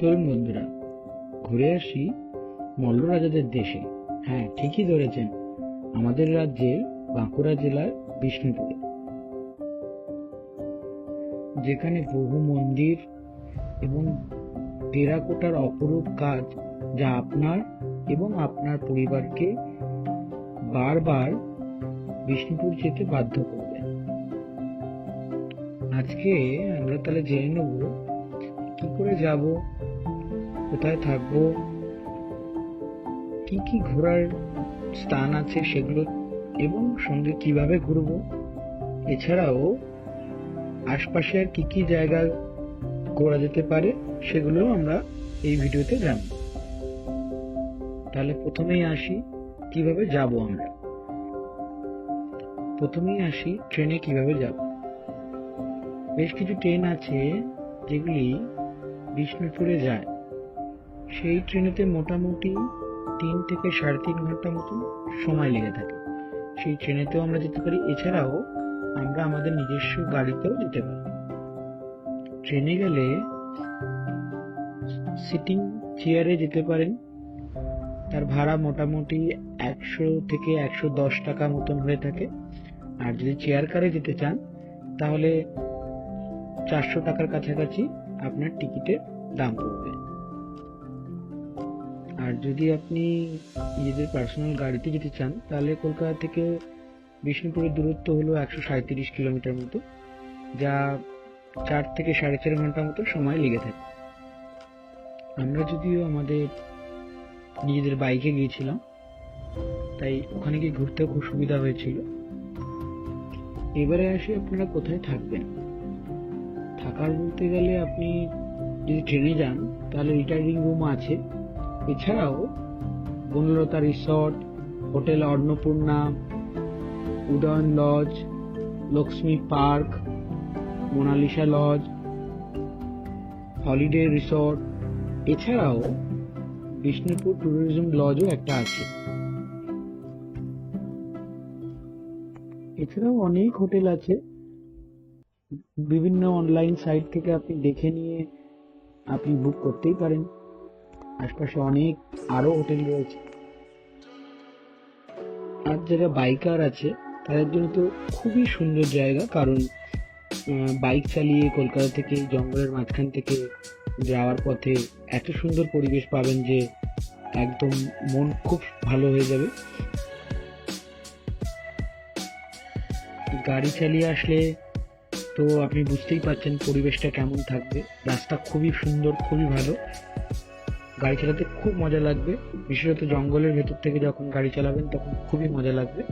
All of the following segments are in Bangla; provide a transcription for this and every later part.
চলুন বন্ধুরা, ঘুরে আসি মল্ল রাজাদের দেশে। হ্যাঁ ঠিকই ধরেছেন, আমাদের রাজ্যের বাঁকুড়া জেলার বিষ্ণুপুরে। যেখানে বহু মন্দির এবং টেরাকোটার অপরূপ কাজ যা আপনার এবং আপনার পরিবারকে বারবার বিষ্ণুপুর যেতে বাধ্য করবে। আজকে আমরা তাহলে জেনে নেব কি করে যাব? কোথায় থাকব? কি কি ঘোরার স্থান আছে সেগুলো এবং সঙ্গে কীভাবে ঘুরবো? এছাড়াও আশপাশে আর কি কি জায়গা ঘোরা যেতে পারে সেগুলো আমরা এই ভিডিওতে জানব। তাহলে প্রথমেই আসি, কীভাবে যাব আমরা? প্রথমেই আসি, ট্রেনে কীভাবে যাব? বেশ কিছু ট্রেন আছে যেগুলি বিষ্ণুপুরে যায়। সেই ট্রেনেতে মোটামুটি তিন থেকে সাড়ে তিন ঘণ্টা মতো সময় লেগে থাকে। সেই ট্রেনেতেও আমরা যেতে পারি, এছাড়াও আমরা আমাদের নিজস্ব গাড়িতেও যেতে পারি। ট্রেনে গেলে সিটিং চেয়ারে যেতে পারেন। তার ভাড়া মোটামুটি একশো থেকে একশো দশ টাকা মতন হয়ে থাকে। আর যদি চেয়ার কারে যেতে চান, তাহলে চারশো টাকার কাছাকাছি আপনার টিকিটের দাম পড়বে। আর যদি আপনি নিজেদের পার্সোনাল গাড়িতে যেতে চান, তাহলে কলকাতা থেকে বিষ্ণুপুরের দূরত্ব হলো একশো সাঁত্রিশ কিলোমিটার মতো, যা চার থেকে সাড়ে চার ঘণ্টা মতো সময় লেগে থাকে। আমরা যদিও আমাদের নিজেদের বাইকে গিয়েছিলাম, তাই ওখানে গিয়ে ঘুরতেও খুব সুবিধা হয়েছিল। এবারে আসি আপনারা কোথায় থাকবেন? থাকার বলতে গেলে আপনি যদি ট্রেনে যান, তাহলে রিটায়ারিং রুম আছে। এছাড়াও Banalata resort, hotel Annapurna, Udayan lodge, Lakshmi park, Monalisa lodge, holiday resort. এছাড়াও বিষ্ণুপুর ট্যুরিজম লজও একটা আছে। এছাড়াও অনেক হোটেল আছে। বিভিন্ন অনলাইন সাইট থেকে আপনি দেখে নিয়ে আপনি বুক করতেই পারেন। আশপাশে অনেক আরও হোটেল রয়েছে। আর যারা বাইকার আছে, তাদের জন্য তো খুবই সুন্দর জায়গা, কারণ বাইক চালিয়ে কলকাতা থেকে জঙ্গলের মাঝখান থেকে যাওয়ার পথে এত সুন্দর পরিবেশ পাবেন যে একদম মন খুব ভালো হয়ে যাবে। গাড়ি চালিয়ে আসলে তো আপনি বুঝতেই পারছেন পরিবেশটা কেমন থাকবে। রাস্তা খুবই সুন্দর, খুবই ভালো। গাড়ি চালাতে খুব মজা লাগবে। বিশেষত জঙ্গলের ভেতর থেকে যখন গাড়ি চালাবেন তখন খুবই মজা লাগবে।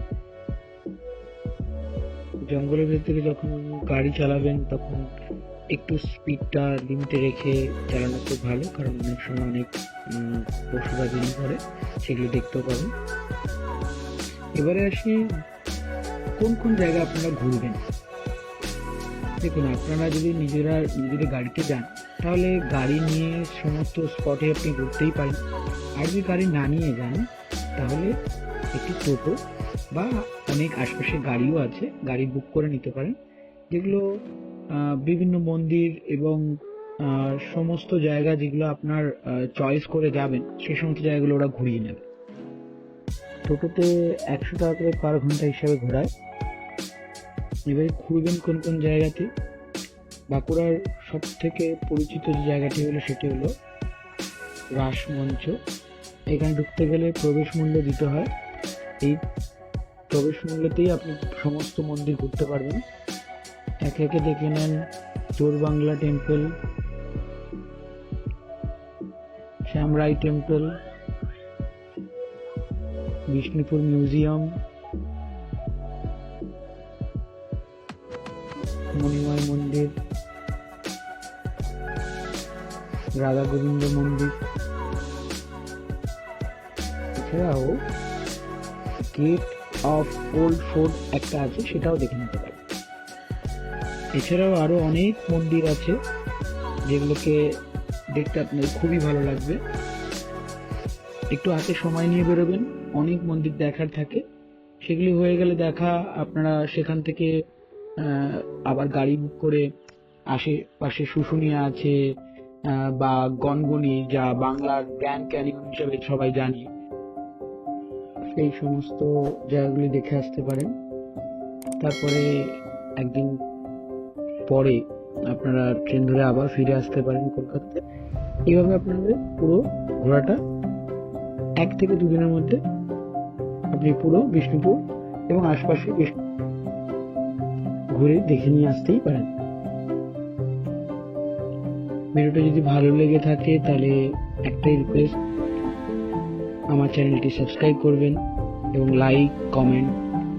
জঙ্গলের ভেতর থেকে যখন গাড়ি চালাবেন তখন একটু স্পিডটা লিমিটে রেখে চালানো খুব ভালো, কারণ অনেক সময় অনেক পশুরা বেরিয়ে পড়ে সেগুলো দেখতেও পাবেন। এবারে আসি কোন কোন জায়গা আপনারা ঘুরবেন? দেখুন আপনারা যদি নিজেরা নিজেদের গাড়িতে যান, তাহলে গাড়ি নিয়ে সমস্ত স্পটে আপনি ঘুরতেই পারেন। আর যদি গাড়ি না নিয়ে যান, তাহলে একটি টোটো বা অনেক আশপাশে গাড়িও আছে, গাড়ি বুক করে নিতে পারেন। যেগুলো বিভিন্ন মন্দির এবং সমস্ত জায়গা যেগুলো আপনার চয়েস করে যাবেন সেই সমস্ত জায়গাগুলো ওরা ঘুরিয়ে নেবে। টোটোতে একশো টাকা করে পার ঘণ্টা হিসাবে ঘোরায়। এবারে ঘুরবেন কোন কোন জায়গাতে? বাঁকুড়ার সব থেকে পরিচিত যে জায়গাটি হলো সেটি হলো রাসমঞ্চ। এখানে ঢুকতে গেলে প্রবেশ মূল্য দিতে হয়। এই প্রবেশ মূল্যতেই আপনি সমস্ত মন্দির ঘুরতে পারবেন। একে একে দেখে নেন Jor Bangla temple, Shyamrai temple, Bishnupur museum মন্দির, রাধা গোবিন্দ মন্দির। এছাড়াও গেট অফ ওল্ড ফোর্ট একটা আছে, সেটাও দেখে নিতে পারেন এছাড়াও আরও অনেক মন্দির আছে, যেগুলোকে দেখতে আপনার খুবই ভালো লাগবে। একটু হাতে সময় নিয়ে বেরোবেন, অনেক মন্দির দেখার থাকে। সেগুলি হয়ে গেলে দেখা আপনারা সেখান থেকে আবার গাড়ি বুক করে আশেপাশে শুশুনিয়া আছে বা গনগনি যা বাংলার গ্র্যান্ড ক্যানিয়ন হিসেবে সবাই জানি। সেই সমস্ত জায়গাগুলি দেখে আসতে পারেন। তারপরে একদিন পরে আপনারা ট্রেন ধরে আবার ফিরে আসতে পারেন কলকাতাতে। এইভাবে আপনাদের পুরো ঘোরাটা এক থেকে দুদিনের মধ্যে আপনি পুরো বিষ্ণুপুর এবং আশপাশে ঘুরে দেখে নিয়ে আসতেই পারেন। ভিডিওটা যদি ভালো লেগে থাকে তাহলে একটাই রিকোয়েস্ট আমার চ্যানেলটি সাবস্ক্রাইব করবেন এবং লাইক কমেন্ট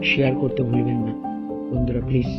শেয়ার করতে ভুলবেন না। বন্ধুরা প্লিজ